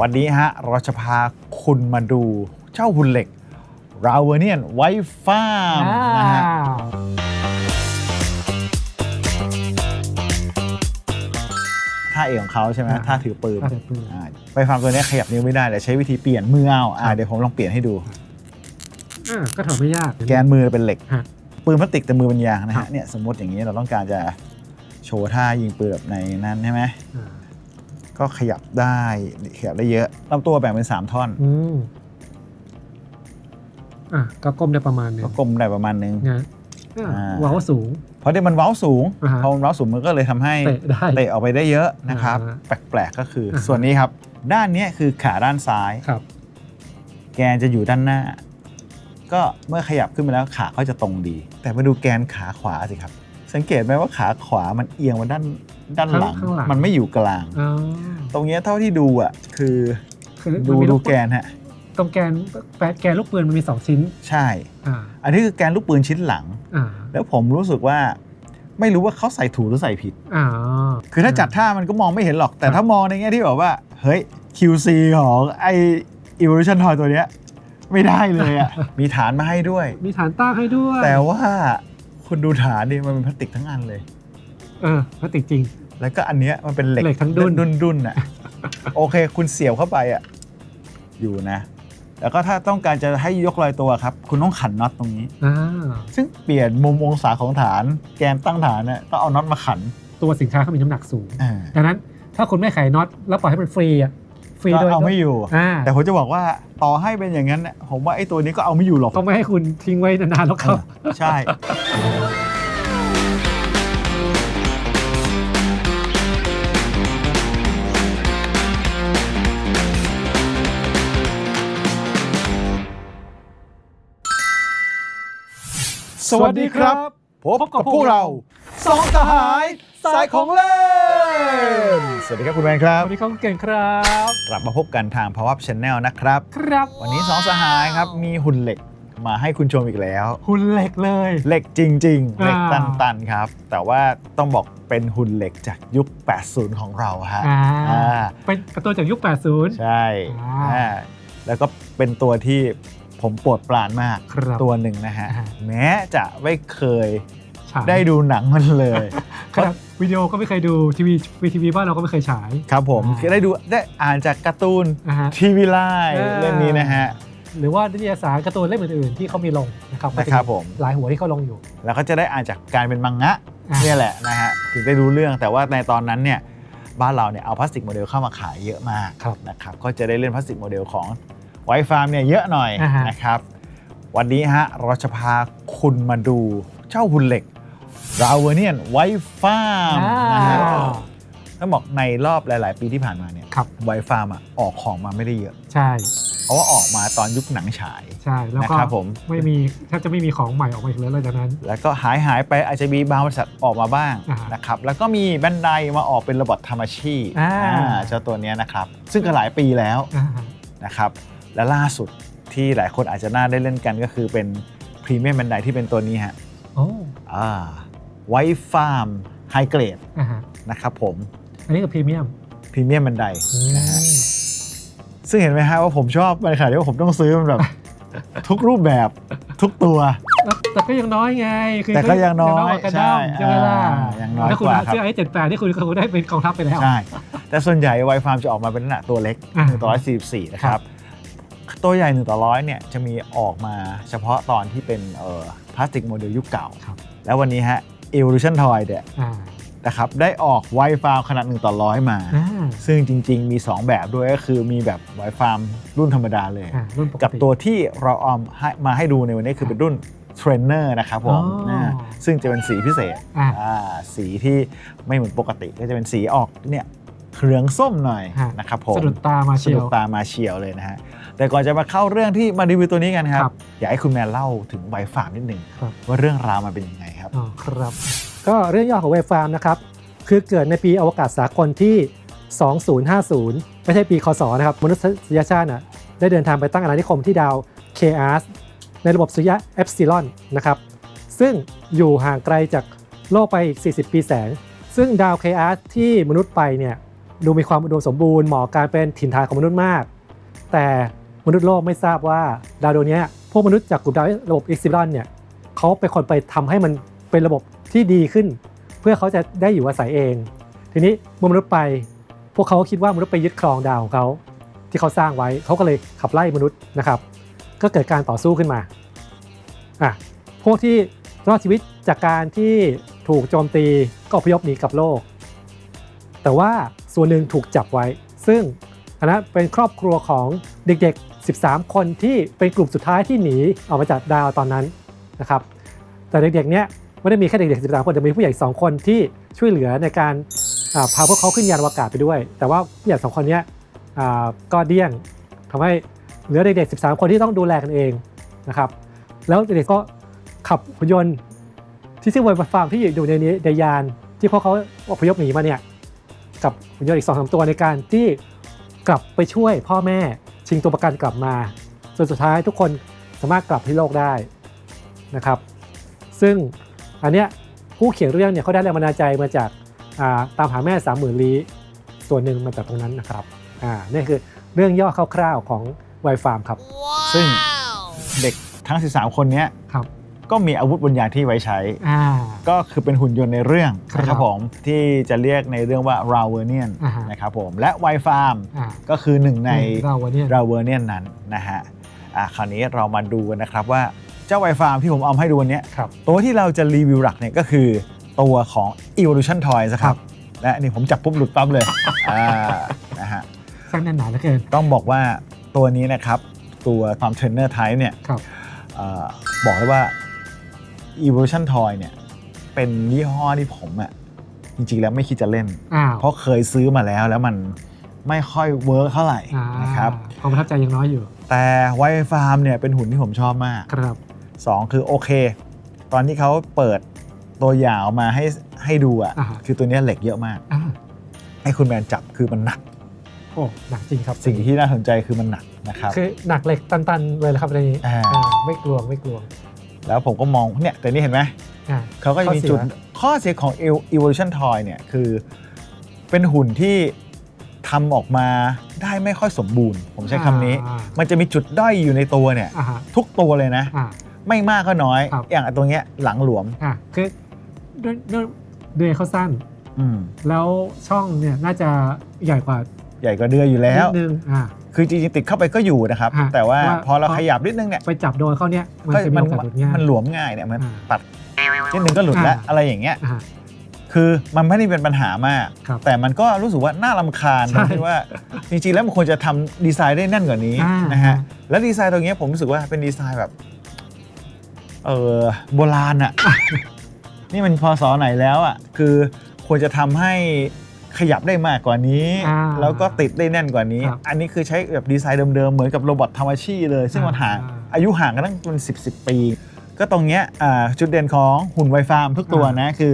วันนี้ฮะเราจะพาคุณมาดูเจ้าหุ่นเหล็กราวเวเนียนไวฟาร์มนะฮะท่าเอกของเขาใช่ไหมอ่าท่าถือปืนอ่าถือปืนอ่าไวฟาร์มตัวนี้ขยับนิ้วไม่ได้แต่ใช้วิธีเปลี่ยนมือเอาอ่าครับเดี๋ยวผมลองเปลี่ยนให้ดูอ่าก็ทำไม่ยาก แกนมือเป็นเหล็กฮะปืนพลาสติกแต่มือเป็นยางนะครัฮะบเนี่ยสมมติอย่างนี้เราต้องการจะโชว์ท่ายิงปืนแบบในนั้นใช่ไหมอ่า ก็ขยับได้ขยับได้เยอะลำตัวแบ่งเป็น 3 ท่อนอืมอะก็ก้มได้ประมาณหนึงก็กลมได้ประมาณนึง นะอ่าอ่า เว้าสูง เพราะเดี๋ยวมันเว้าสูงอ่าฮะ พอมันเว้าสูงมันก็เลยทำให้เตะได้ เตะออกไปได้เยอะนะครับ อ่าฮะแปลกๆก็คืออาฮะ ส่วนนี้ครับ ด้านเนี้ยคือขาด้านซ้าย ครับ แกนจะอยู่ด้านหน้า ก็เมื่อขยับขึ้นมาแล้วขาก็จะตรงดี แต่มาดูแกนขาขวาสิครับ สังเกตไหมว่าขาขวามันเอียงมาด้าน ด้านหลังข้างหลัง มันไม่อยู่กลาง อ๋อตรงเนี้ยเท่าที่ดูอะคือคือดูมันมีดูลูแกนฮะตรงแกนแปะแกนลูกปืนมันมีสองชิ้น ใช่ อ่า อันนี้คือแกนลูกปืนชิ้นหลัง อ่า แล้วผมรู้สึกว่าไม่รู้ว่าเขาใส่ถูกหรือใส่ผิด อ่า คือถ้าจัดท่ามันก็มองไม่เห็นหรอก แต่ถ้ามองในแง่ที่แบบว่า เฮ้ย QC ของไอ Evolution Toy ตัวเนี้ยไม่ได้เลยอะ มีฐานมาให้ด้วย มีฐานตั้งให้ด้วยแต่ว่าคุณดูฐานดิมันเป็นพลาสติกทั้งอันเลย เออพลาสติกจริง แล้วก็อันเนี้ยมันเป็นเหล็กเหล็กทั้งดุ้น ดุนดุนๆอะ โอเค คุณเสียบเข้าไปอะ อยู่นะ แล้วก็ถ้าต้องการจะให้ยกลอยตัวครับ คุณต้องขันน็อตตรงนี้ อ่าซึ่งเปลี่ยนมุมองศาของฐาน แกนตั้งฐานเนี่ยต้องเอาน็อตมาขันตัวสินค้าเขามีน้ำหนักสูง อ่าดังนั้นถ้าคุณไม่ไขน็อตแล้วปล่อยให้มันฟรีอะฟรีก็โดยเอาไม่อยู่ อ่าแต่ผมจะบอกว่าต่อให้เป็นอย่างนั้นน่ะผมว่าไอ้ตัวนี้ก็เอาไม่อยู่หรอกต้องไม่ให้คุณทิ้งไว้นานๆแล้วครับใช่ สวัสดีครับ พบกับพวกเราสองสหายสายของเล่น สวัสดีครับคุณแมนครับสวัสดีครับเก่งครับ กลับมาพบกันทาง Power Up Channel นะครับ ครับวันนี้สองสหายครับ มีหุ่นเหล็กมาให้คุณชมอีกแล้ว หุ่นเหล็กเลย เหล็กจริงๆเหล็กอ่าตัน ๆ ครับ แต่ว่าต้องบอกเป็นหุ่นเหล็กจากยุค 80 ของเราฮะอ่าอ่าเป็นการ์ตูนจากยุค 80 ใช่อ่า อ่าแล้วก็เป็นตัวที่ ผมโปรดปรานมากครับตัวหนึ่งนะฮะ อ่า แม้จะไม่เคยฉายได้ดูหนังมันเลย ขนาดวิดีโอก็ไม่เคยดูทีวีวีทีวีบ้านเราก็ไม่เคยฉาย ครับผมอ่าคือได้ดูได้อ่านจากการ์ตูนนะฮะ ทีวีไลน์อ่า เรื่องนี้นะฮะ หรือว่านิตยสารการ์ตูนเล่มอื่นๆที่เขามีลงนะครับก็จนะครับผม หลายหัวที่เขาลงอยู่ แล้วก็จะได้อ่านจากการเป็นมังงะอ่า เนี่ยแหละนะฮะถึงได้รู้เรื่องแต่ว่าในตอนนั้นเนี่ยบ้านเราเนี่ยเอาพลาสติกโมเดลเข้ามาขายเยอะมากครับนะครับก็จะได้เล่นพลาสติกโมเดลของ ไวฟาร์มเนี่ยเยอะหน่อยอ่าฮะ นะครับ วันนี้ฮะเราจะพาคุณมาดูเจ้าหุ่นเหล็กราวเวเนียนไวฟาร์มนะฮะอ่า ต้องบอกในรอบหลาย ๆ ปีที่ผ่านมาเนี่ยครับ ไวฟาร์มอะออกของมาไม่ได้เยอะ ใช่เพราะว่าออกมาตอนยุคหนังฉาย ใช่แล้วก็นะครับผม ไม่มีแทบจะไม่มีของใหม่ออกมาอีกแล้วหลังจากนั้น แล้วก็หายหายไปอาจจะมีบางบริษัทออกมาบ้างอ่าฮะนะครับ แล้วก็มีแบนไดมาออกเป็นระบบธรรมชีอ่าเจ้าตัวเนี้ยนะครับ ซึ่งก็หลายปีแล้ว อ่านะครับ และล่าสุดที่หลายคนอาจจะน่าได้เล่นกันก็คือเป็นพรีเมียมแบนไดที่เป็นตัวนี้ฮะโอ้อ่าไวฟาร์มไฮเกรดอ่าฮะนะครับผม อันนี้คือพรีเมียมพรีเมียมแบนไดอืมนะฮะซึ่งเห็นไหมฮะว่าผมชอบมันขนาดที่ว่าผมต้องซื้อมันแบบ ทุกรูปแบบทุกตัว แล้วแต่ก็ยังน้อยไงคือแต่ก็ยังน้อยกว่ากันดั้มใช่ใช่ไหมล่ะอ่ายังน้อยถ้าคุณกว่าเอาครับเสื้อไอ้เจ็ดแปดที่คุณคงได้เป็นกองทัพไปแล้ว ใช่ แต่ส่วนใหญ่ไวฟาร์มจะออกมาเป็นลักษณะตัวเล็กอ่า1ต่อ144 นะคครัรับบ ตัวใหญ่1ต่อร้อยเนี่ยจะมีออกมาเฉพาะตอนที่เป็นเอ่อพลาสติกโมเดลยุคเก่า ครับ แล้ววันนี้ฮะ Evolution Toy เนี่ยอ่านะครับได้ออกไวฟาร์มขนาด1ต่อร้อยมา อ่าซึ่งจริง ๆ มี 2 แบบด้วยก็คือมีแบบไวฟาร์มรุ่นธรรมดาเลย อ่ารุ่นปกติ กับตัวที่เราเอาให้มาให้ดูในวันนี้คือเป็นรุ่นเทรนเนอร์นะครับผมอ๋อนะซึ่งจะเป็นสีพิเศษอ่า อ่าสีที่ไม่เหมือนปกติก็จะเป็นสีออกเนี่ยเครืองส้มหน่อยฮะนะครับผม สะดุดตามาสะเชียดุวดตามาเชียวเลยนะฮะ แต่ก่อนจะมาเข้าเรื่องที่มารีวิวตัวนี้กันครับ ครับอยากให้คุณแมนเล่าถึงไวฟาร์มนิดหนึ่งครับ ว่าเรื่องราวมันเป็นยังไงครับ อ๋อครับ ก็เรื่องย่อของเวฟาร์มนะครับ คือเกิดในปีอวกาศสากลที่ 2050 ไม่ใช่ปีคศนะครับ มนุษยชาติน่ะได้เดินทางไปตั้งอาณานิคมที่ดาวเคอาสในระบบสุริยะเอฟซิลอนนะครับ ซึ่งอยู่ห่างไกลจากโลกไปอีก 40 ปีแสง ซึ่งดาวเคอาสที่มนุษย์ไปเนี่ย ดูมีความอุดมสมบูรณ์เหมาะกับการเป็นถิ่นฐานของมนุษย์มาก แต่ มนุษย์โลกไม่ทราบว่าดาวดวงนี้พวกมนุษย์จากกลุ่มดาวระบบอิกซิลอนเนี่ยเขาเป็นคนไปทำให้มันเป็นระบบที่ดีขึ้น เพื่อเขาจะได้อยู่อาศัยเอง ทีนี้เมื่อมนุษย์ไป พวกเขาก็คิดว่ามนุษย์ไปยึดครองดาวของเขาที่เขาสร้างไว้เขาก็เลยขับไล่มนุษย์นะครับ ก็เกิดการต่อสู้ขึ้นมาอะพวกที่รอดชีวิตจากการที่ถูกโจมตีก็อพยพหนีกลับโลก แต่ว่าส่วนหนึ่งถูกจับไว้ ซึ่งอันนั้นเป็นครอบครัวของเด็กๆ 13 คนที่เป็นกลุ่มสุดท้ายที่หนีออกมาจากดาวตอนนั้นนะครับ แต่เด็กๆเนี้ยไม่ได้มีแค่เด็กๆ 13 คนแต่มีผู้ใหญ่ 2 คนที่ช่วยเหลือในการาพาพวกเขาขึ้นยานอวกาศไปด้วย แต่ว่าผู้ใหญ่สองคนเนี้ยอ่าก็เดี้ยงทำให้เหลือเด็กๆ 13 คนที่ต้องดูแลกันเองนะครับ แล้วเด็กๆก็ขับหุ่นยนต์ที่ชื่อว่าฟาร์มที่อยู่ในนี้ในยานที่พวกเขาอพยพหนีมาเนี่ยกับหุ่นยนต์อีกสองสามตัวในการที่กลับไปช่วยพ่อแม่ ชิงตัวประกันกลับมาจนสุดท้ายทุกคนสามารถกลับที่โลกได้นะครับ ซึ่งอันเนี้ยผู้เขียนเรื่องเนี่ยเขาได้แรงบันดาลใจมาจากอ่าตามหาแม่สามหมื่นลี้ส่วนหนึ่งมาจากตรงนั้นนะครับอ่านี่คือเรื่องย่อคร่าวๆของไวฟาร์มครับ ซึ่งเด็กทั้ง 13 คนเนี้ยครับ ก็มีอาวุธบนยานที่ไว้ใช้ อ่า ก็คือเป็นหุ่นยนต์ในเรื่องครับนะครับผมที่จะเรียกในเรื่องว่า r a w e r n i a n อ่าฮะ นะครับผมและ Wi Farm อ่าก็คือหนึ่งใน เราวันเนี้ย r a w e r n i a n นั้นนะฮะอะคราวนี้เรามาดูกันนะครับว่าเจ้า Wi Farm ที่ผมเอามาให้ดูวันเนี้ยครับ ตัวที่เราจะรีวิวหลักเนี่ยก็คือตัวของ Evolution Toys นะคครัรับบและนี่ผมจับปุ๊บหลุดปั๊บเลยอ่านะฮะ สร้างแน่นหนาเหลือเกิน ต้องบอกว่าตัวนี้นะครับ ตัวความเทรนเนอร์ไทป์เนี่ยครับ เออบอกเลยว่า Evolution Toy เนี่ย เป็นยี่ห้อที่ผมอะจริงๆแล้วไม่คิดจะเล่น อ้าวเพราะเคยซื้อมาแล้วแล้วมันไม่ค่อยเวิร์กเท่าไหร่อ่านะครับ ความประทับใจยังน้อยอยู่ แต่ไวฟาร์มเนี่ยเป็นหุ่นที่ผมชอบมาก ครับ2คือโอเค ตอนที่เขาเปิดตัวอย่างออกมาให้ให้ดูอะอ่าคือตัวเนี้ยเหล็กเยอะมาก อ่าให้คุณแมนจับคือมันหนัก โอ้ หนักจริงครับสิ่งที่น่าสนใจคือมันหนักนะครับ คือหนักเหล็กตันๆเลยแหละครับในนี้อ่า อ่าไม่กลัวไม่กลัว แล้วผมก็มองเนี่ยแต่นี่เห็นไหมอ่าเขาก็จะมีข้อเสีย จุดข้อเสียของ Ev- Evolution Toy เนี่ยคือเป็นหุ่นที่ทำออกมาได้ไม่ค่อยสมบูรณ์ ผมใช้คำนี้ อ่ามันจะมีจุดด้อยอยู่ในตัวเนี่ย อ่าฮะทุกตัวเลยนะ อ่า ไม่มากก็น้อย ครับ อย่างไอ้ตัวเนี้ยหลังหลวม อ่าคือด้วยด้วยเดือยเขาสั้น อืมแล้วช่องเนี่ยน่าจะใหญ่กว่าใหญ่กว่าเดือยอยู่แล้ว นิดนึงอ่า คือจริงๆติดเข้าไปก็อยู่นะครับฮะแต่ว่าว่า พอเราพอขยับนิดนึงเนี่ยไปจับโดนเขาเนี่ยมันก็จะมีมันโอกาสหลุดง่าย มันหลวมง่ายเนี่ยมันอ่าปัดนิดนึงก็หลุดแล้วอ่า อะไรอย่างเงี้ย อ่า คือมันไม่ได้เป็นปัญหามาก ครับแต่มันก็รู้สึกว่าน่ารำคาญใช่ตรงที่ว่าจริงๆ แล้วมันควรจะทำดีไซน์ได้แน่นกว่านี้อ่านนะฮะแล้วดีไซน์ตรงเนี้ยผมรู้สึกว่าเป็นดีไซน์แบบเออโบราณอะนี่มันพอสอไหนแล้วอะคือควรจะทำให้ ขยับได้มากกว่านี้ อ่าแล้วก็ติดได้แน่นกว่านี้ ครับอันนี้คือใช้แบบดีไซน์เดิมๆ เหมือนกับโรบอททามาชิเลย ซึ่งมันห่างอ่าอายุห่างกันตั้งเป็นสิบสิบปี ก็ตรงเนี้ยอ่าจุดเด่นของหุ่นไวฟาร์มทุกตัวอ่านนะ คือ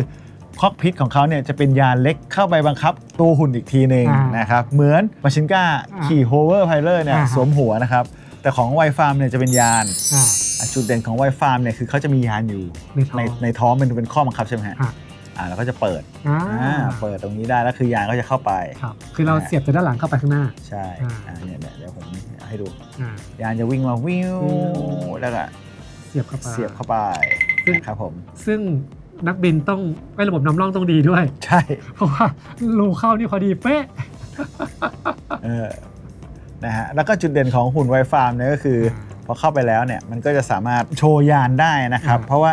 คอกพิทของเขาเนี่ยจะเป็นยานเล็กเข้าไปบังคับตัวหุ่นอีกทีหนึ่งอ่านนะครับเหมือนมาชินก้าอ่าขี่โฮเวอร์ไพเลอร์เนี่ยอ่าฮะ สวมหัวนะครับแต่ของไวฟาร์มเนี่ยจะเป็นยาน อ่า อะจุดเด่นของไวฟาร์มเนี่ยคือเขาจะมียานอยู่ในท้อง ในในท้องเป็นเป็นข้อบังคับใช่ไหมฮะอ่า อ่าแล้วก็จะเปิดอ่าอ่าเปิดตรงนี้ได้แล้วคือยานก็จะเข้าไปครับคือเราเสียบจากด้านหลังเข้าไปข้างหน้า ใช่อ่า อ่าเนี่ยเนี่ยเดี๋ยวผมให้ดู อ่า ยานจะวิ่งมาวิววิวแล้วก็เสียบเข้าไป เสียบเข้าไปซึ่ง นะครับผม ซึ่งนักบินต้องไอ้ระบบนำร่องต้องดีด้วย ใช่ เพราะว่ารูเข้านี่พอดีเป๊ะ เออนะฮะแล้วก็จุดเด่นของหุ่นไวฟาร์มเนี่ยก็คือ พอเข้าไปแล้วเนี่ยมันก็จะสามารถโชว์ยานได้นะครับ อ่าเพราะว่า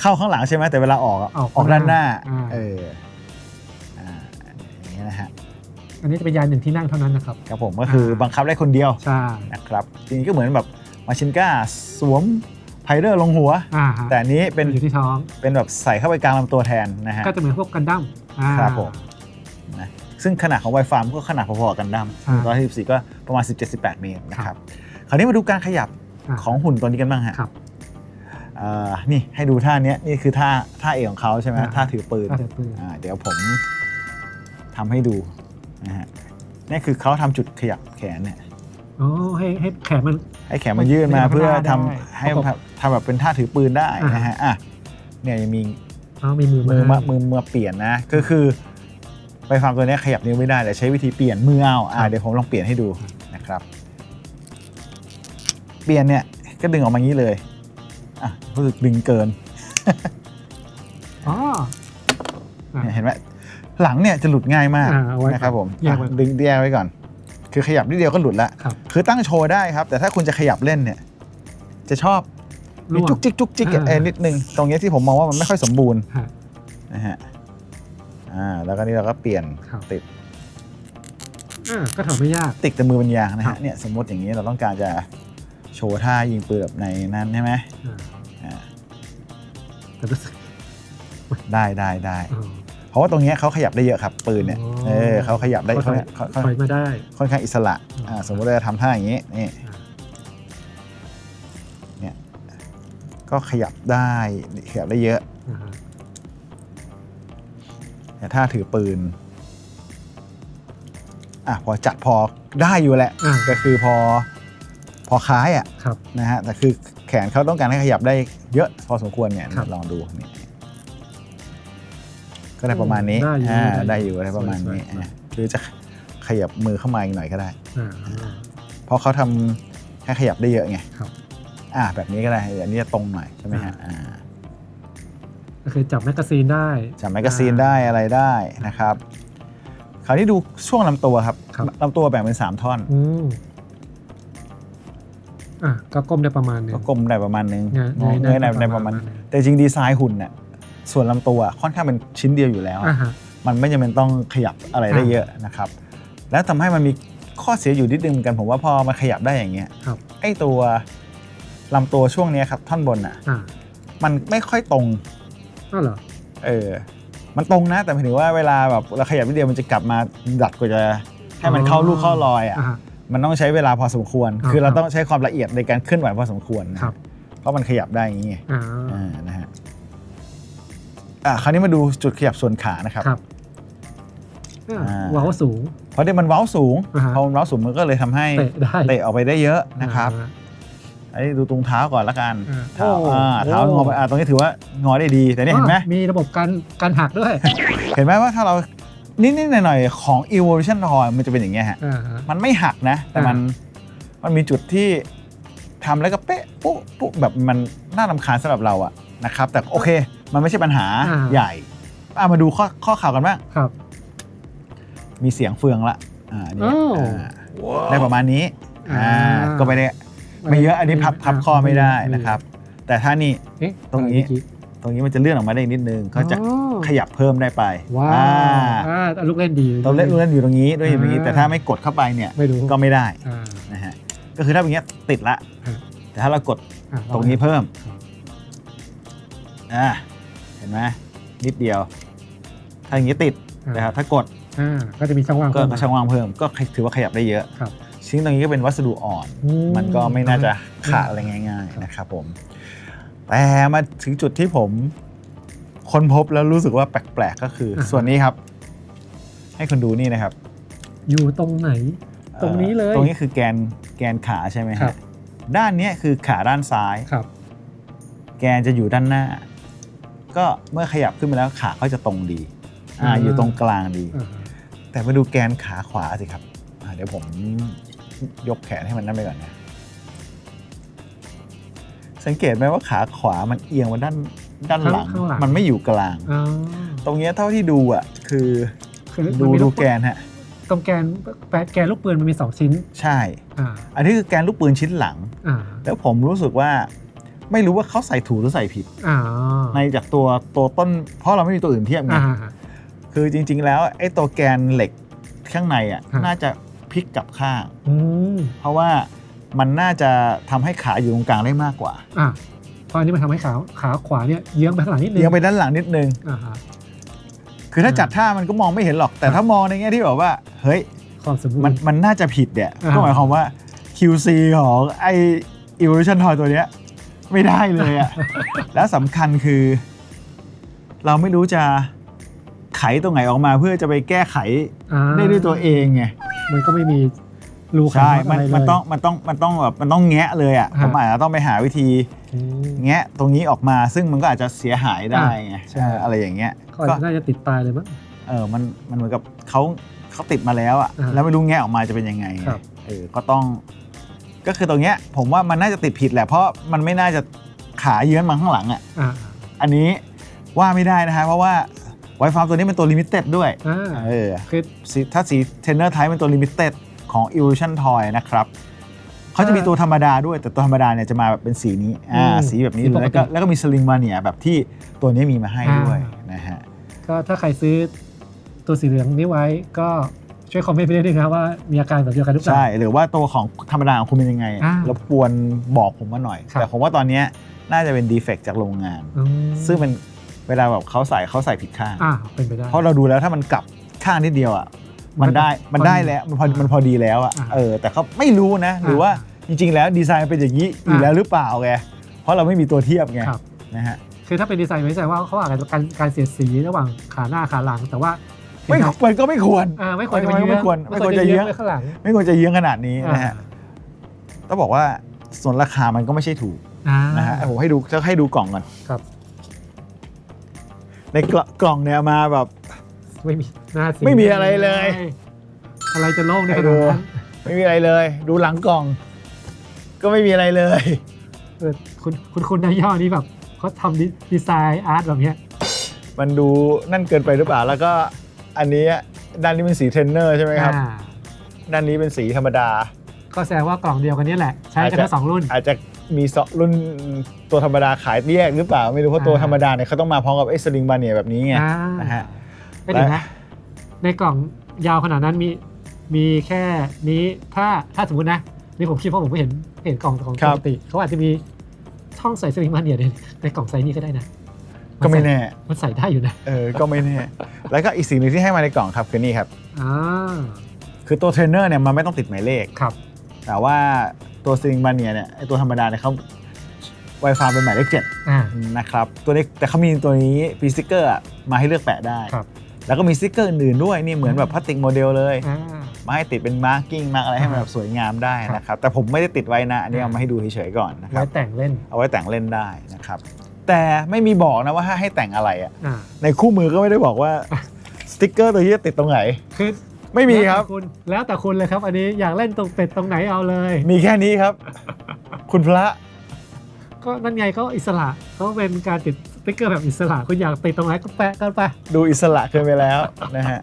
เข้าข้างหลังใช่ไหมแต่เวลาออกอะออกออกด้านหน้าอ่า เอออ่าอย่างนี้ยนะฮะอันนี้จะเป็นยานหนึ่งที่นั่งเท่านั้นนะครับ ครับผมก็คือบังคับได้คนเดียวใช่นะครับจริงๆก็เหมือนแบบมาชินก้าสวมไพเดอร์ลงหัว อ่าฮะแต่อันนี้เป็นอยู่ที่ท้อง เป็นแบบใส่เข้าไปกลางลำตัวแทนนะฮะ ก็จะเหมือนพวกกันดั้มอ่า ครับผม นะซึ่งขนาดของไวฟาร์มก็ขนาดพอๆกันดั้มอ่าร้อยสิบสี่ก็ประมาณ 17-18 เมตรนะครับ คราวนี้มาดูการขยับอ่าของหุ่นตัวนี้กันบ้างฮะครับ เอ่อนี่ให้ดูท่าเนี้ยนี่คือท่าท่าเอกของเขาใช่ไหมอ่า ท่าถือปืนก็ถือปืน อ่าเดี๋ยวผมทำให้ดูนะฮะนี่คือเขาทำจุดขยับแขนเนี่ยโอ้ให้ให้แขนมัน ให้แขนมันยื่นมาให้เพื่อทำได้ให้ประกบทำแบบเป็นท่าถือปืนได้อ่านนะฮะอะเนี่ยยังมี เอามีมือมือมาให้มือมาเปลี่ยนนะก็คือไปฟาร์มตัวเนี้ยขยับนิ้วไม่ได้แต่ใช้วิธีเปลี่ยนมือเอาอ่าครับเดี๋ยวผมลองเปลี่ยนให้ดูนะครับ เปลี่ยนเนี่ยก็ดึงออกมางี้เลย อะรู้สึกดึงเกินอ๋อ อะเนี่ยเห็นไหมหลังเนี่ยจะหลุดง่ายมากอ่าเอาไว้นะครับผมแยกไว้อะดึงแยกไว้ก่อน คือขยับนิดเดียวก็หลุดละครับคือตั้งโชว์ได้ครับ แต่ถ้าคุณจะขยับเล่นเนี่ย จะชอบมีร่วงจุกจิกจุกจิกอ่า เออนิดนึงตรงเนี้ยที่ผมมองว่ามันไม่ค่อยสมบูรณ์ฮะ นะฮะอ่าแล้วก็นี่เราก็เปลี่ยนครับ ติด อ่าก็ทำไม่ยาก ติดแต่มือเป็นยางนะครัฮะบ เนี่ยสมมติอย่างนี้เราต้องการจะ โชว์ท่ายิงปืนแบบในนั้นใช่ไหมอ่าอ่าแต่รู้สึกได้ได้ได้อ๋อเพราะว่าตรงเนี้ยเขาขยับได้เยอะครับ ปืนเนี่ยอ๋อ เออเขาขยับได้เขาค่อนถอยค่อนถอยมาได้ ค่อนข้างอิสระอืมอ่าสมมติเราจะทำท่าอย่างนี้นี่อ่าเนี่ยก็ขยับได้ขยับได้เยอะ อ่าฮะแต่ถ้าถือปืนอะพอจัดพอได้อยู่แหละ อ่า ก็คือพอพ อคล้ายอะครับ นะฮะแต่คือแขนเขาต้องการให้ขยับได้เยอะพอสมควรเนี่ยครับลองดูนี่ก็ได้ประมาณนี้ได้อยู่อ่าได้ได้ออยู่ยู่ได้ประมาณนี้สวยๆ อะหรือจะขยับมือเข้ามาอีกหน่อยก็ได้ อ่า เพราะเขาทำให้ขยับได้เยอะไงครับอ่าแบบนี้ก็ได้อันนี้จะตรงหน่อยใช่ไหมฮะอ่า ก็คือจับแมกกาซีนได้ จับแมกกาซีนได้อะไรได้นะครับ คราวนี้ดูช่วงลำตัวครับครับ ลำตัวแบ่งเป็น 3 ท่อน อืม อะก็ก้มได้ประมาณหนึง ก็กลมได้ประมาณนึงเงยงอเงยได้ได้ประมาณประมาณนึงแต่จริงดีไซน์หุ่นเนี่ยส่วนลำตัวค่อนข้างเป็นชิ้นเดียวอยู่แล้ว อ่าฮะ มันไม่จำเป็นต้องขยับอะไรได้อ่าเยอะนะครับ แล้วทำให้มันมีข้อเสียอยู่นิดนึงเหมือนกันผมว่าพอมันขยับได้อย่างเงี้ยครับ ไอ้ตัวลำตัวช่วงเนี้ยครับท่อนบนอะอ่ามันไม่ค่อยตรงอ้าวเหรอเออมันตรงนะแต่หมายถึงว่าเวลาแบบเราขยับนิดเดียวมันจะกลับมาดัดกว่าจะให้มันเข้าลูกเข้ารอยอะ อ่าฮะ มันต้องใช้เวลาพอสมควรอ่าคือเราครับต้องใช้ความละเอียดในการเคลื่อนไหวพอสมควรนะครับ เพราะมันขยับได้อย่างงี้อ่าอ่านะฮะอะคราวนี้มาดูจุดขยับส่วนขานะครับ ครับอ่าอ่าเว้าสูง เพราะที่มันเว้าสูงอ่าฮะ พอมันเว้าสูงมันก็เลยทำให้เตะได้เตะออกไปได้เยอะนะครับอ่า ไอ้ดูตรงเท้าก่อนละกันอ่าเท้าโอ้ อ่าเท้างอไปอ่าตรงนี้ถือว่างอได้ดีแต่นี่เห็นไหมอ่ามีระบบการการหักด้วย เห็นไหมว่าถ้าเรา นิดๆหน่อยๆของ evolution toy มันจะเป็นอย่างเงี้ยฮะ อ่าฮะ มันไม่หักนะ แต่มันมันมีจุดที่ทำแล้วก็เป๊ะปุ๊ปุ๊แบบมันน่ารำคาญสำหรับเราอะนะครับ แต่โอเค มันไม่ใช่ปัญหาอ่า ใหญ่อะมาดูข้อข้อข่าวกันบ้าง ครับ มีเสียงเฟืองละอ่าเนี่ยอ้าวอ่าได้ประมาณนี้อ่าอ่า ก็ไม่ได้ไม่เยอะอันนี้พับพับข้อไม่ได้ไม่นะครับ แต่ถ้านี่เอ๊ะตรงนี้อะไเมื่อกี้ ตรงนี้มันจะเลื่อนออกมาได้อีกนิดนึงเขาจะอ๋อ ขยับเพิ่มได้ไปว้าวอ่าอ่าลูกเล่นดีตรงเล่นเลื่อนอยู่ตรงนี้ด้วยอย่างนี้อ่าแต่ถ้าไม่กดเข้าไปเนี่ยไม่รู้ก็ไม่ได้อ่านะฮะก็คือถ้าอย่างเงี้ยติดละอ่าแต่ถ้าเรากดอ่าตรงนี้เพิ่มครับอ่าเห็นไหมนิดเดียว ถ้าอย่างนี้ติดอ่านะครับถ้ากดอ่าก็จะมีช่องว่างก็เพิ่มช่องว่างเพิ่มก็ถือว่าขยับได้เยอะครับชิ้นตรงนี้ก็เป็นวัสดุอ่อนอืมันก็ไม่น่าจะขาดอะไรมง่ายครับๆนะครับผม แต่มาถึงจุดที่ผม ค้นพบแล้วรู้สึกว่าแปลกๆก็คืออส่วนนี้ครับ ให้คุณดูนี่นะครับ อยู่ตรงไหน ตรงนี้เลย ตรงนี้คือแกนแกนขาใช่ไหมครัฮะบด้านเนี้ยคือขาด้านซ้ายครับ แกนจะอยู่ด้านหน้า ก็เมื่อขยับขึ้นมาแล้วขาก็จะตรงดี อ่าอ่าอยู่ตรงกลางดีอ่าฮะแต่มาดูแกนขาขวาสิครับอ่าเดี๋ยวผมยกแขนให้มันนั่นไปก่อนนะสังเกตไหมว่าขาขวามันเอียงมาด้าน ด้านหลังข้างหลัง มันไม่อยู่กลางอ่าตรงเนี้ยเท่าที่ดูอะคือคือดูมันมีดูลูแกนฮะตรงแกนแปะแกนลูกปืนมันมีสองชิ้น ใช่ อ่า อันนี้คือแกนลูกปืนชิ้นหลัง อ่า แล้วผมรู้สึกว่าไม่รู้ว่าเขาใส่ถูกหรือใส่ผิด อ่าในจากตัวตัวต้น เพราะเราไม่มีตัวอื่นเทียบไงอ่า คือจริง ๆ แล้วไอ้ตัวแกนเหล็กข้างในอะฮะ น่าจะพลิกกลับข้าง อืมเพราะว่ามันน่าจะทำให้ขาอยู่ตรงกลางได้มากกว่า อ่า เพราะอันนี้มันทำให้ขาขาขวาเนี่ยเยื้องไปข้างหลังนิดนึงเอียงไปด้านหลังนิดนึง อ่าฮะ คือถ้าอืมจัดท่ามันก็มองไม่เห็นหรอก แต่ครับถ้ามองในแง่ที่แบบว่า เฮ้ย ความสมบูรมัน ณ์ มันน่าจะผิดเนี่ย อ่า ก็หมายความว่า QC ของไอ Evolution Toy ตัวเนี้ยไม่ได้เลยอะ แล้วสำคัญคือ เราไม่รู้จะไขตรงไหนออกมาเพื่อจะไปแก้ไขอ่าได้ด้วยตัวเองไง มันก็ไม่มี รูขัใช่ น็อตมันอะไรเลย มันต้องมันต้องมันต้องแบบมันต้องแงะเลยอะฮะผมอาจจะต้องไปหาวิธีอืม แงะตรงนี้ออกมาซึ่งมันก็อาจจะเสียหายได้ไงใช่ เอออะไรอย่างเงี้ยเขาอาจก็จะน่าจะติดตายเลยมั้ง เออมันมันเหมือนกับเขาเขาติดมาแล้วอะอ่าแล้วไม่รู้แงะออกมาจะเป็นยังไงครับ เออก็ต้อง ก็คือตรงเนี้ยผมว่ามันน่าจะติดผิดแหละเพราะมันไม่น่าจะขาเยื้อนมาข้างหลังอะอ่าอันนี้ว่าไม่ได้นะฮะเพราะว่าไวฟาร์มตัวนี้เป็นตัวลิมิเต็ดด้วยอ่าเออคือ สีถ้าสีเทนเนอร์ไทป์เป็นตัวลิมิเต็ด ของ Evolution Toy นะครับเขาจะมีตัวธรรมดาด้วยแต่ตัวธรรมดาเนี่ยจะมาแบบเป็นสีนี้อ่าอืมสีแบบนี้สีเลปยกติแล้วก็แล้วก็มีสลิงมาเนียแบบที่ตัวนี้มีมาให้ด้วยอ่นะฮะก็ถ้าใครซื้อตัวสีเหลืองนี้ไว้ก็ช่วยคอมเมนต์ไปได้ด้วยนะครับว่ามีอาการแบบเดียวกันหรือเปล่าใช่หรือว่าตัวของธรรมดาของคุณเป็นยังไงอ่ารบกวนบอกผมมาหน่อยครับแต่ผมว่าตอนเนี้ยน่าจะเป็นดีเฟกจากโรงงานอืมซึ่งเป็นเวลาแบบเขาใส่เขาใส่ผิดข้างอ่าเป็นไปได้เพราะเราดูแล้วถ้ามันกลับข้างนิดเดียวอะ มันได้มันมันได้แล้วมันพออ่ามัมันพอดีแล้วอะอ่าเออแต่เขาไม่รู้นะ หรือว่าจริง ๆ แล้วดีไซน์เป็นอย่างนี้อยู่อ่าแล้วหรือเปล่าไงเพราะเราไม่มีตัวเทียบไงครับนะฮะคือถ้าเป็นดีไซน์ไม่ใช่ว่าเขาอาจจะการการเสียดสีระหว่างขาหน้าขาหลัง แต่ว่าไม่มันก็ไม่ควรอ่าไม่ควรจะไปเยื้ไม่องควรไม่ควรจะเยื้องไปข้างหลังไม่ควรจะเยื้องขนาดนี้นะฮะอ่าต้องบอกว่าส่วนราคามันก็ไม่ใช่ถูกอ่านะฮะผมให้ดูจะให้ดูกล่องก่อนครับ ในกล่องกล่องเนี่ยมาแบบ ไม่มีหน้าสีไม่มีอะไรเลย อะไรจะโล่งในขให้นาดูดนั้นไม่มีอะไรเลย ดูหลังกล่อง ก็ไม่มีอะไรเลยเออคุณคุณคุณนายย่อนี้แบบเขาทำดีดีไซน์อาร์ตแบบเนี้ยมันดูนั่นเกินไปหรือเปล่า แล้วก็อันนี้ด้านนี้เป็นสีเทรนเนอร์ใช่ไหมครับอ่าด้านนี้เป็นสีธรรมดา ก็แสดงว่ากล่องเดียวกันนี่แหละ ใช้กันทั้งสองรุ่น อาจจะมีสองรุ่นตัวธรรมดาขายแยกหรือเปล่า ไม่รู้เพราะตัวอ่า ธรรมดาเนี่ยเขาต้องมาพร้อมกับไอ้สลิงบาเนียแบบนี้ไงอ่านะฮะ ไม่ถึงนะ ในกล่องยาวขนาดนั้นมีมีแค่นี้ถ้าถ้าสมมตินะนี่ผมคิดเพราะผมไม่เห็นเห็นกล่องของครัปบกติเขาอาจจะมีช่องใส่สลิงมาเนี่ยในในกล่องไซส์นี้ก็ได้นะ ก็ไม่แน่ มันใส่ได้อยู่นะ เออ ก็ไม่แน่ แล้วก็อีกสิ่งหนึ่งที่ให้มาในกล่องครับคือนี่ครับอ่าคือตัวเทรนเนอร์เนี่ยมันไม่ต้องติดหมายเลขครับ แต่ว่าตัวสลิงบาเนียเนี่ยไอ้ตัวธรรมดาเนี่ยเขาไวฟาเป็นหมายเลขเจ็ดอ่านะครับ ตัวนี้แต่เขามีตัวนี้ปีสติกเกอร์อะมาให้เลือกแปะได้ครับ แล้วก็มีสติกเกอร์อื่นๆด้วยนี่เหมือนแบบพลาสติกโมเดลเลยอ่า มาให้ติดเป็นมาร์กิ้งมาร์กอะไรให้มันแบบสวยงามได้นะครับแต่ผมไม่ได้ติดไว้นะอันนี้เอามาให้ดูเฉยๆก่อนนะคไว้รับแต่งเล่นเอาไว้แต่งเล่นได้นะครับ แต่ไม่มีบอกนะว่าให้แต่งอะไรอะอ่าในคู่มือก็ไม่ได้บอกว่าสติกเกอร์ตัวนี้จะติดตรงไหน คือไม่มีครับ แล้วแต่คุณแล้วแต่คุณเลยครับ อันนี้อยากเล่นตรงเป็ดตรงไหนเอาเลย มีแค่นี้ครับ คุณพระ ก็นั่นไงก็อิสระเขาเป็นการติดสติ๊กเกอร์แบบอิสระคุณอยากติดตรงไหนก็แปะกันไปดูอิสระเกินไปแล้ว นะฮะ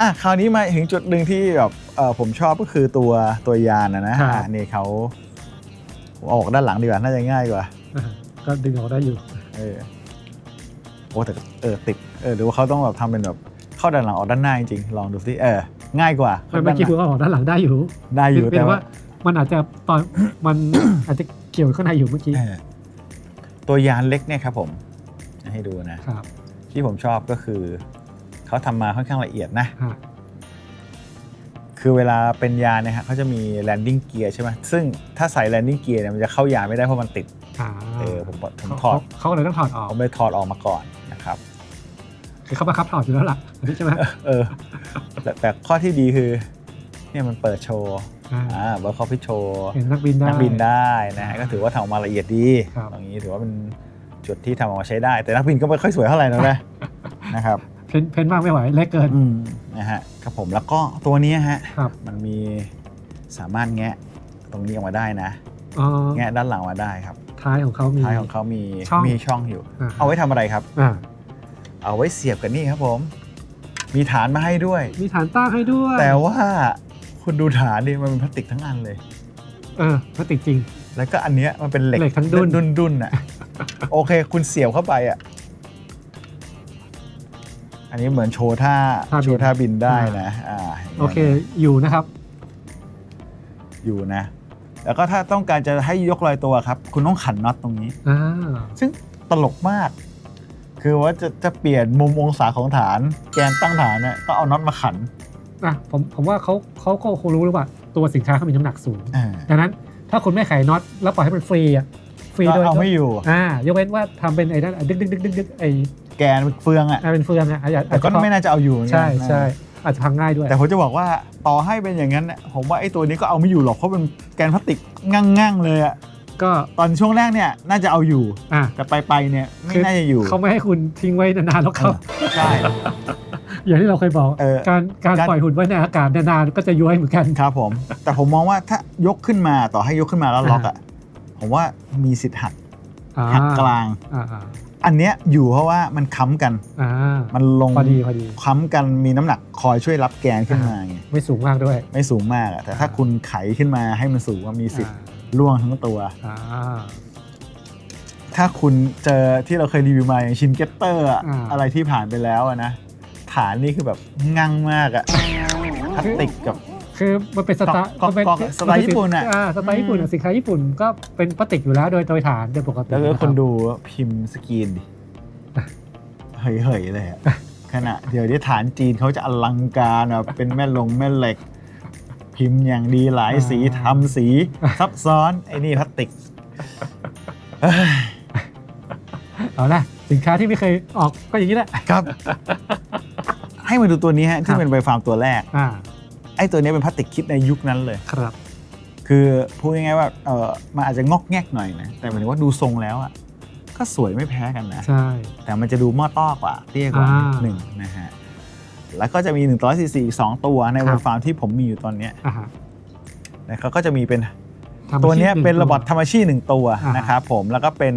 อะคราวนี้มาถึงจุดหนึ่งที่แบบเออผมชอบก็คือตัวตัวยานนะนะครัอะบนี่เขาเอาออกด้านหลังดีกว่าน่าจะง่ายกว่าอ่าก็ดึงออกได้อยู่ เออโอ้แต่เออติดเออหรือว่าเขาต้องแบบทำเป็นแบบเข้าด้านหลังออกด้านหน้าจริงๆลองดูสิเออ ง่ายกว่าเมื่อกี้คุณก็ออกด้านหลังได้อยู่ได้อยู่เป็นแต่ว่า ว่ามันอาจจะตอน มันอาจจะ เกี่ยวข้างในอยู่เมื่อกี้เออตัวยานเล็กเนี่ยครับผม ให้ดูนะ ครับ ที่ผมชอบก็คือ เขาทำมาค่อนข้างละเอียดนะ ฮะคือเวลาเป็นยานเนี่ยฮะเขาจะมีแลนดิ้งเกียร์ใช่ไหมซึ่งถ้าใส่แลนดิ้งเกียร์เนี่ยมันจะเข้ายานไม่ได้เพราะมันติด อ่าเออผมผมเขาถอด เขาเขาเลยต้องถอดออก ผมเลยถอดออกมาก่อนนะครับ คือเขาบังคับถอดอยู่แล้วล่ะอันนี้ใช่ไหม เออแต่แต่ข้อที่ดีคือ เนี่ยมันเปิดโชว์ อ่าอ่าเบิร์คอฟฟิโชว์เห็นนักบินได้นักบินได้นะฮะก็ถือว่าทำออกมาละเอียดดีครับ อย่างนี้ถือว่าเป็นจุดที่ทำออกมาใช้ได้ แต่นักบินก็ไม่ค่อยสวยเท่าไหร่นะนะนะครับเพ้นเพ้นมากไม่ไหวเล็กเกิน อืมนะฮะครับผมแล้วก็ตัวนี้ฮะครับ มันมีสามารถแงะตรงนี้ออกมาได้นะอ๋อแงะด้านหลังมาได้ครับท้ายของเขามี ท้ายของเขามีช่อง มีช่องอยู่ อ่าเอาไว้ทำอะไรครับ อ่าเอาไว้เสียบกันนี่ครับผม มีฐานมาให้ด้วย มีฐานตั้งให้ด้วยแต่ว่า คุณดูฐานดิมันเป็นพลาสติกทั้งอันเลย เออพลาสติกจริง แล้วก็อันเนี้ยมันเป็นเหล็กเหล็กทั้งดุ้น ดุนดุนๆอะ โอเค คุณเสียบเข้าไปอะ อันนี้เหมือนโชว์ท่าท่าบิน โชว์ท่าบินได้นะอ่าย่างงี้ยโอเคอยู่นะครับ อยู่นะ แล้วก็ถ้าต้องการจะให้ยกลอยตัวครับ คุณต้องขันน็อตตรงนี้ อ่า ซึ่งตลกมาก คือว่าจะจะเปลี่ยนมุมองศาของฐาน แกนตั้งฐานเนี่ยต้องเอาน็อตมาขัน อะผมผมว่าเขาเขาก็คงรู้หรือว่า ตัวสินค้าเขามีน้ำหนักสูง อ่าดังนั้นถ้าคุณไม่ไขน็อตแล้วปล่อยให้มันฟรีอะฟรีก็โดยเอาไม่อยู่ อ่ายกเว้นว่าทำเป็นไอ้นั่นอะดึกดึกดึกดึกดึกไอ้แกนเฟืองอะ อะเป็นเฟืองอะอาจจะแต่ก็ไม่น่าจะเอาอยู่เหมือนกัใช่นใช่อาจจะพังง่ายด้วย แต่ผมจะบอกว่าต่อให้เป็นอย่างนั้นเนี่ยผมว่าไอ้ตัวนี้ก็เอาไม่อยู่หรอกเพราะเป็นแกนพลาสติกงั่งๆเลยอะก็ตอนช่วงแรกเนี่ยน่าจะเอาอยู่ อะ แต่ไปๆเนี่ยไม่น่าจะอยู่เขาไม่ให้คุณทิ้งไว้นานๆแล้วครับเออใช่ อย่างที่เราเคยบอกเออการการการ ปล่อยหุ่นไว้ในอากาศนานๆก็จะย้วยเหมือนกัน ครับผม แต่ผมมองว่าถ้ายกขึ้นมาต่อให้ยกขึ้นมาแล้วล็อกอะผมว่ามีสิทธิ์หักอ่าหักกลาง อ่าอ่าอันเนี้ยอยู่เพราะว่ามันค้ำกัน อ่ามันลงพอดีพอดี ค้ำกันมีน้ำหนักคอยช่วยรับแกนขึ้นมาไงไม่สูงมากด้วยไม่สูงมากอะแต่ถ้าคุณไขขึ้นมาให้มันสูงว่ามีสิทธิ์อ่าล่วงทั้งตัว อ่าถ้าคุณเจอที่เราเคยรีวิวมาอย่างชินเกตเตอร์อะอ่า อะไรที่ผ่านไปแล้วอะนะ ฐานนี่คือแบบงั่งมากอะพลาสติกกับ คือมันเป็นสไตล์ก๊อกมันเป็นก๊อกสไตล์ญี่ปุ่นอะอ่าสไตล์ญี่ปุ่นอะสินค้าญี่ปุ่นก็เป็นพลาสติกอยู่แล้วโดยโดยฐานโดยปกติแล้วก็ะรับคนดูพิมพ์สกรีนดิเฮยๆเลยอะขณะเดี๋ยวที่ฐานจีนเขาจะอลังการแบบเป็นแม่ลงแม่เหล็ก พิมพ์อย่างดีหลายสีทำสีซับซ้อนไอ้นี่พลาสติกเอ้ยเอาละสินค้าที่ไม่เคยออกก็อย่างนี้แหละครับ ให้มาดูตัวนี้ฮะครัที่บเป็นใบฟาร์มตัวแรกอ่าไอ้ตัวนี้เป็นพลาสติกคิดในยุคนั้นเลย ครับ คือพูดง่ายๆว่าเออมันอาจจะงอกแงกหน่อยนะแต่หมายถึงว่าดูทรงแล้วอะก็สวยไม่แพ้กันนะ ใช่ แต่มันจะดูหม้อต้อกว่าเตี้ยกว่าอ่านิดหนึ่งนะฮะแล้วก็จะมี1 4 4อีก2ตัวในคใบรับฟาร์มที่ผมมีอยู่ตอนเนี้ยอ่าฮะนะครับก็จะมีเป็นทำตัวเนี้ยอาชีพหงเป็นระบบธรรมชีหนึ่งตัวอ่าฮะนะครับผมแล้วก็เป็น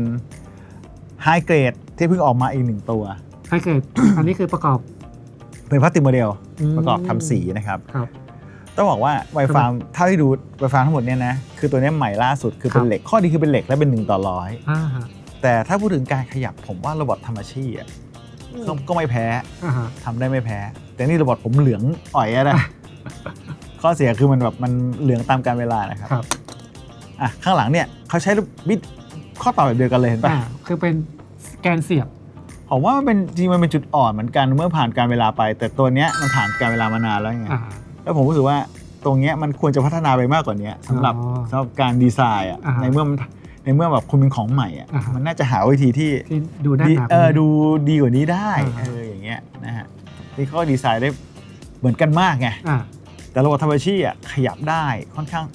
ไฮเกรดที่เพิ่งออกมาอีกหนึ่งตัวให้เกิดอันนี้คือประกอบ เป็นพลาสติกโมเดลมประกอบทำสีนะครับครับ ต้องบอกว่าไวฟาร์มเท่าที่ดูไวฟาร์มทั้งหมดเนี่ยนะคือตัวเนี้ยใหม่ล่าสุดคือเป็ครันบเหล็กข้อดีคือเป็นเหล็กและเป็นหนึ่งต่อร้อยอ่าฮะแต่ถ้าพูดถึงการขยับผมว่าระบบธรรมชีอะก็ก็ไม่แพ้อ่าฮะทำได้ไม่แพ้ แต่นี่ระบบผมเหลืองอ่อยอะนะข้อเสียคือมันแบบมันเหลืองตามการเวลานะครับครับอะข้างหลังเนี่ยเขาใช้บิดข้อต่อแบบเดียวกันเลยเห็นปะอ่าคือเป็นแกนเสียบ ผมว่ามันเป็นจริงๆมันเป็นจุดอ่อนเหมือนกันเมื่อผ่านการเวลาไป แต่ตัวเนี้ยมันผ่านการเวลามานานแล้วไงอ่า แล้วผมรู้สึกว่าตรงเนี้ยมันควรจะพัฒนาไปมากกว่านี้สำหรับอ๋อสำหรับการดีไซน์อะอ่าฮะในเมื่อมันในเมื่อแบบคุณเป็นของใหม่อะอ่าฮะ มันน่าจะหาวิธีที่ที่ดูน่าดีหนัก เออดูดีกว่านี้ได้อ่าฮะ เอออย่างเงี้ยนะฮะที่เขาก็ดีไซน์ได้เหมือนกันมากไง อ่า แต่ระบบธรรมชีอะขยับได้ค่อนข้าง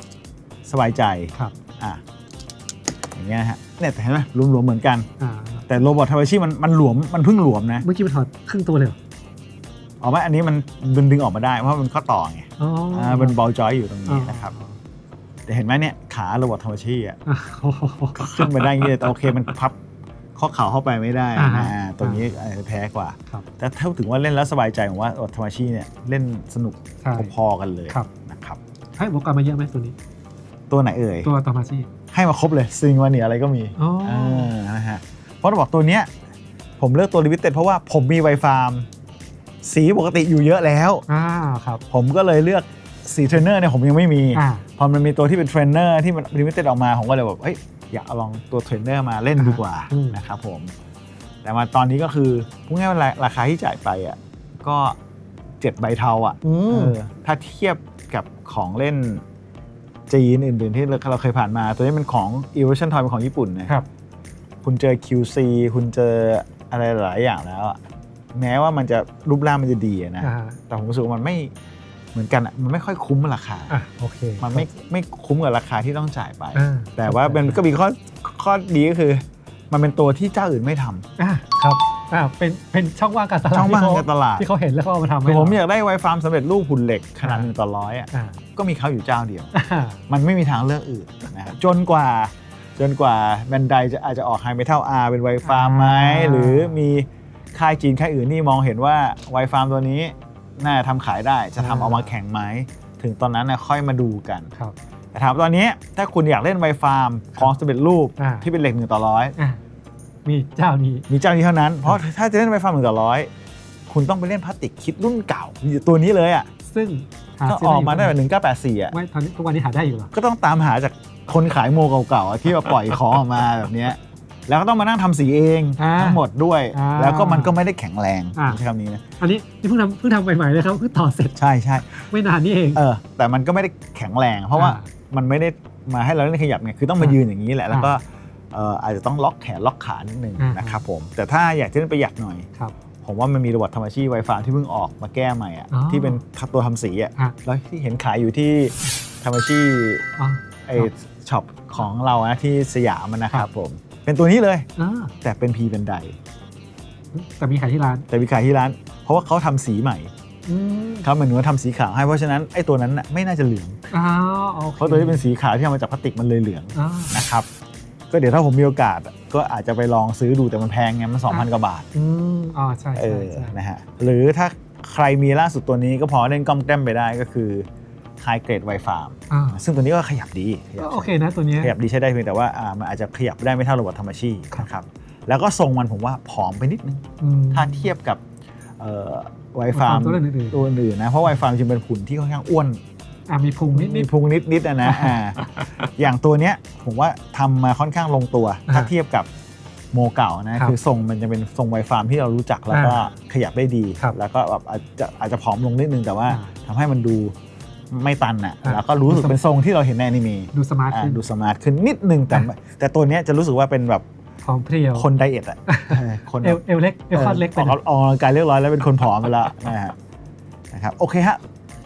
สบายใจครับ อะอย่างเงี้ยนะฮะเนี่ยแต่เห็นไหมรวมๆเหมือนกัน อ่า แต่โรบอทธรรมชีมันมันหลวมมันเพิ่งหลวมนะ เมื่อกี้มันถอดครึ่งตัวเลยเหรอเอาไหมอันนี้มันดึงดึงออกมาได้เพราะมันข้อต่อไงอ๋ออ่อ่าเป็นบอลจอยอยู่ตรงอ๋อนี้นะครับ แต่เห็นไหมเนี่ยขาโรบอทธรรมชีอะอ่าโอ้โห ขึ้นมาได้อย่างงี้เลยแต่โอเคมันพับข้อเข่าเข้าไปไม่ได้อ่านะฮะอ่าตรงนี้อาจจะแพ้กว่า ครับ แต่ถ้าถึงว่าเล่นแล้วสบายใจผมว่าโรบอทธรรมชีเนี่ยเล่นสนุกใช่ พอๆกันเลยครับ นะครับให้อุปกรณ์มาเยอะไหมตัวนี้ ตัวไหนเอ่ย ตัวต่อมาชีให้มาครบเลยซิงวันเนี่ยอะไรก็มีอ๋ออานะฮะ เพราะเราบอกตัวเนี้ยผมเลือกตัวลิมิเต็ดเพราะว่าผมมีไวฟาร์มสีปกติอยู่เยอะแล้ว อ่าครับผมก็เลยเลือกสีเทรนเนอร์เนี่ยผมยังไม่มี อ่า พอมันมีตัวที่เป็นเทรนเนอร์ที่มันลิมิเต็ดออกมาผมก็เลยแบบเอ้ยอยากเอาลองตัวเทรนเนอร์มาเล่นดีกว่าอืม นะครับผม แต่มาตอนนี้ก็คือพูดง่ายๆว่าราราคาที่จ่ายไปอะก็เจ็ดใบเทาอะ อืม เออถ้าเทียบกับของเล่นจีนอื่นๆที่เราเคยผ่านมา ตัวนี้เป็นของ Evolution Toy เป็นของญี่ปุ่นนะครับ คุณเจอ QC คุณเจออะไรหลายอย่างแล้วอะแม้ว่ามันจะรูปร่างมันจะดีอะนะ อ่าแต่ผมรู้สึกว่ามันไม่เหมือนกันอะมันไม่ค่อยคุ้มราคา อะโอเคมันไม่ไม่คุ้มกับราคาที่ต้องจ่ายไป อ่าแต่ว่ามันก็มีข้อข้อดีก็คือ มันเป็นตัวที่เจ้าอื่นไม่ทำอ่าครับอ่าเป็นเป็นช่องว่างการตลาดช่องว่างที่เขในตลาดที่เขาเห็นแล้วเขาเอามาทำคืให้อผมเรอยากได้ไวฟาร์มสำเร็จรูปหุ่นเหล็กขนาดอ่าหนึ่งต่อร้อยอะอ่าก็มีเขาอยู่เจ้าเดียว อ่ามันไม่มีทางเลือกอื่นนะครับจนกว่า จนกว่าแบนไดจะอาจจะออกไฮเมทัลอาร์เป็นไวฟาร์มไหมอ่าหรือมีค่ายจีนค่ายอื่นที่มองเห็นว่าไวฟาร์มตัวนี้ น่าจะทำขายได้จะทำเอามาแข่งไหม ถึงตอนนั้นนะค่อยมาดูกันครับแต่ถามตอนนี้ถ้าคุณอยากเล่นไวฟาร์มของสำเร็จรูปอ่า ที่เป็นเหล็กหนึ่งต่อร้อยอ่ามีเจ้านี้ มีเจ้านี้เท่านั้น เพราะถ้าจะเล่นไวฟาร์มหนึ่งต่อร้อยคุณต้องไปเล่นพลาสติกคิดรุ่นเก่าตัวนี้เลยอะซึ่งหาก็ซื้ออกมาได้ไหแบบหนึ่งเก้าแปดสี่อะ ไม่ตอนนี้ทุกวันนี้หาได้อยู่เหรอก็ต้องตามหาจาก คนขายโมเก่าๆอะที่มาปล่อยของออกมาแบบเนี้ยแล้วก็ต้องมานั่งทำสีเองอ่าทั้งหมดด้วย อ่าแล้วก็มันก็ไม่ได้แข็งแรงอ่า ใช้คำนี้นะอันนี้นี่เพิ่งทำเพิ่งทำใหม่ๆเลยครับเพิ่งต่อเสร็จใช่ใช่ไม่นานนี่เอง เออแต่มันก็ไม่ได้แข็งแรง เพราะว่าอ่ามันไม่ได้มาให้เราเล่นขยับไงคือต้องมาอ่ายืยืนอย่างนี้แหละแล้วก็เอ่ออาจจะต้องล็อกแขนล็อกขานิดนึงอ่าน นะครับผมแต่ถ้าอยากจะเล่นประหยัดหน่อย ครับ ผมว่ามันมีระบบธรรมชีไวฟาที่เพิ่งออกมาแก้ใหม่อะอ๋อที่เป็นตัวทำสีอะอะแล้วที่เห็นขายอยู่ที่ธรรมชีอ๋อ ไอ ช็อปของเรานะที่สยามอะนะครับผม เป็นตัวนี้เลย อ่าแต่เป็นพีเป็นไดแต่มีขายที่ร้านแต่มีขายที่ร้าน เพราะว่าเขาทำสีใหม่อืมเขาเหมือนว่าทำสีขาวให้เพราะฉะนั้นไอ้ตัวนั้นน่ะไม่น่าจะเหลือง อ้าวโอคเพราะตัวที่เป็นสีขาวที่ทำมาจากพลาสติกมันเลยเหลืองอ่า นะครับก็เดี๋ยวถ้าผมมีโอกาสก็อาจจะไปลองซื้อดูแต่มันแพงไงมัน2,000กว่าบาท อืมอ๋อใช่เอใช่อ ใช่นะฮะ หรือถ้าใครมีล่าสุดตัวนี้ก็พอเล่นก้อมแก้มไปได้ก็คือ High Grade Wi Fi อ่าซึ่งตัวนี้ก็ขยับดีขยับก็โอเคนะตัวเนี้ย ขยับดีใช้ได้เพียงแต่ว่าอ่ามันอาจจะขยับได้ไม่เท่าระบบธรรมชีครับ นะครับแล้วก็ทรงมันผมว่าผอมไปนิดนึง อืม ถ้าเทียบกับไวฟา Wi-Fi ร์มตัวอื่นๆ ตัวอื่นๆนะ เพราะไวฟาร์มจริงเป็นหุ่นที่ค่อนข้างอ้วน อะมีพุงนิดนิมีดพุงนิดนิดๆนะนะอ่าอย่างตัวเนี้ยผมว่าทำมาค่อนข้างลงตัว อ่าถ้าเทียบกับโมเก่านะ ครับคือทรงมันจะเป็นทรงไวฟาร์มที่เรารู้จักแล้วก็อ่าขยับได้ดี ครับแล้วก็แบบอาจจะอาจจะผอมลงนิดนึงแต่ว่าอ่า ทำให้มันดู ไม่ตันอะอ่าแล้วก็รู้สึกเป็นทรงที่เราเห็นในอนิเมะดูสมาร์ทอ่าขึ้นดูสมาร์ทขึ้นนิดนึงแต่แต่ตัวเนี้ยจะรู้สึกว่าเป็นแบบพร้อมเพรียวคนไดเอทอะเออคนเอวเอวเล็กเอวคอดเล็กไปออกหน่อยออกกำลังกายเรียบร้อยแล้วเป็นคนผอมไปแล้วนะฮะนะครับโอเคฮะ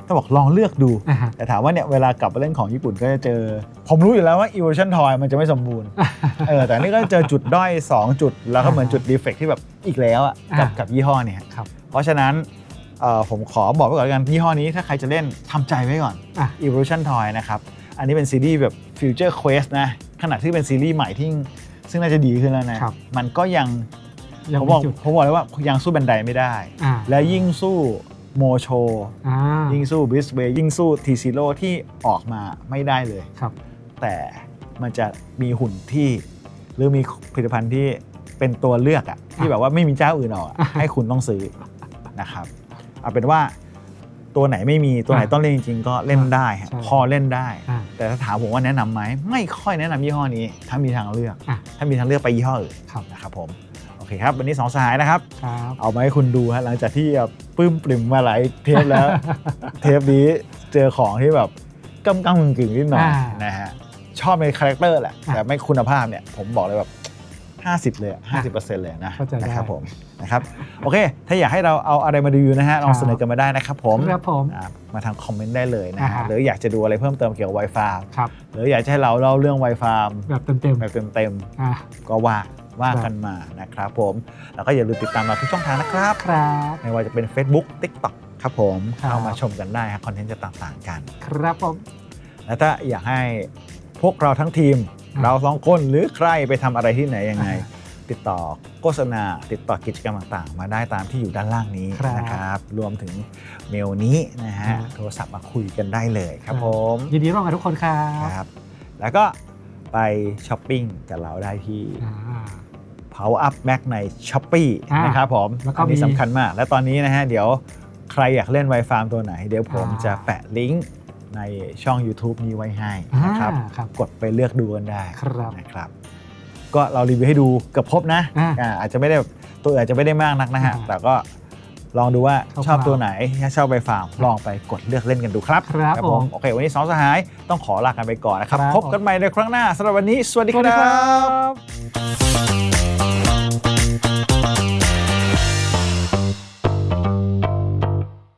ต้องบอกลองเลือกดูอ่าฮะแต่ถามว่าเนี่ยเวลากลับไปเล่นของญี่ปุ่นก็จะเจอ ผมรู้อยู่แล้วว่า evolution toy มันจะไม่สมบูรณ์เออแต่นี่ก็เจอจุดด้อย 2 จุด แล้วก็เหมือนจุด defect ที่แบบอีกแล้วอะกับอ่ากักับยี่ห้อเนี่ยครับเพราะฉะนั้น เอ่อผมขอบอกไว้ก่อนแล้วกันยี่ห้อนี้ถ้าใครจะเล่นทำใจไว้ก่อนอะ evolution toy นะครับ อันนี้เป็นซีรีส์แบบ future quest นะขนาดที่เป็นซีรีส์ใหม่ที่ซึ่งน่าจะดีขึ้นแล้วนะ ครับ มันก็ยังยังผมมีบอกจุดผมบอกเลยว่ายังสู้แบนไดไม่ได้ อ่าและยิ่งสู้โมโช อ่ายิ่งสู้บิสเ a ย์ยิ่งสู้ทีซีโร่ที่ออกมาไม่ได้เลย ครับ แต่มันจะมีหุ่นที่หรือมีผลิตภัณฑ์ที่เป็นตัวเลือกอะที่แบบว่าไม่มีเจ้าอื่นออกอะให้คุณต้องซื้อนะครับ เอาเป็นว่าตัวไหนไม่มีตัวไหนอะต้องเล่นจริงๆก็เล่นได้ฮะใช่พอเล่นได้ อ่าแต่ถ้าถามผมว่าแนะนำไหมไม่ค่อยแนะนำยี่ห้อนี้ ถ้ามีทางเลือก อะถ้ามีทางเลือกไปยี่ห้ออื่นครับ นะครับผมโอเคครับวันนี้สองสหายนะครับ ครับเอามาให้คุณดูฮะหลังจากที่แบบปลื้มปริ่มมาหลายเทปแล้ว เทปนี้เจอของที่แบบกำกำกึ่งกึ่งๆนิดหน่อยอ่านะฮะชอบในคาแรคเตอร์แหละ อะ แต่ไม่คุณภาพเนี่ยผมบอกเลยแบบ 50 เลยอะ50%เลยนะเข้าใจได้ นะครับผมนะครับโอเค ถ้าอยากให้เราเอาอะไรมารีวิวนะฮะลองเสนอกันมาได้นะครับผมครับผม อ่ามาทางคอมเมนต์ได้เลยนะอ่าฮะ ฮะหรืออยากจะดูอะไรเพิ่มเติมเกี่ยวกับ Wi-Fi ครับ หรืออยากจะให้เราเล่าเรื่อง Wi-Fi แบบเต็มแบบเต็มๆอ่าๆก็ว่าว่ากันมานะครับผมแล้วก็อย่าลืมติดตามเราทุกช่องทางนะครับ ครับ ไม่ว่าจะเป็น Facebook TikTok ครับผมครับ เข้ามาชมกันได้ครับคอนเทนต์จะต่างๆกัน ครับผม และถ้าอยากให้พวกเราทั้งทีมอ่า เราสองคนหรือใครไปทำอะไรที่ไหนยังไงอ่ติดต่อโฆษณา ติดต่อกิจกรรมต่างๆ มาได้ตามที่อยู่ด้านล่างนี้ครับนะครับ รวมถึงเมลนี้นะฮะอ่าโทรศัพท์มาคุยกันได้เลยครับผมยินดีร่วมกับทุกคนครับครับ แล้วก็ไปช้อปปิ้งกับเราได้ที่ อ่า Power Up Mac ใน s h อ p e e อ่านนะครับผมแล้วก็อันนี้มีสำคัญมาก และตอนนี้นะฮะ เดี๋ยวใครอยากเล่น Wi-Fi ตัวไหน เดี๋ยวผมอ่า จะแปะลิงก์ ในช่อง YouTube นี้ไว้ให้อ่านะครับครับ กดไปเลือกดูกันได้ครับ นะครับ ก็เรารีวิวให้ดูเกับครบนะอ่าอ่าอาจจะไม่ได้ตัวอื่นอาจจะไม่ได้มากนักนะฮะ อ่าแต่ก็ลองดูว่าคร่าวๆชอบตัวไหนถ้าชอบไวฟาร์มลองไปกดเลือกเล่นกันดูครับครับผมโอเค วันนี้สองสหายต้องขอลากันไปก่อนนะครับ ครับ พบกันใหม่ในครั้งหน้าสำหรับวันนี้ สวัสดีสวัสคดีครัรับ บ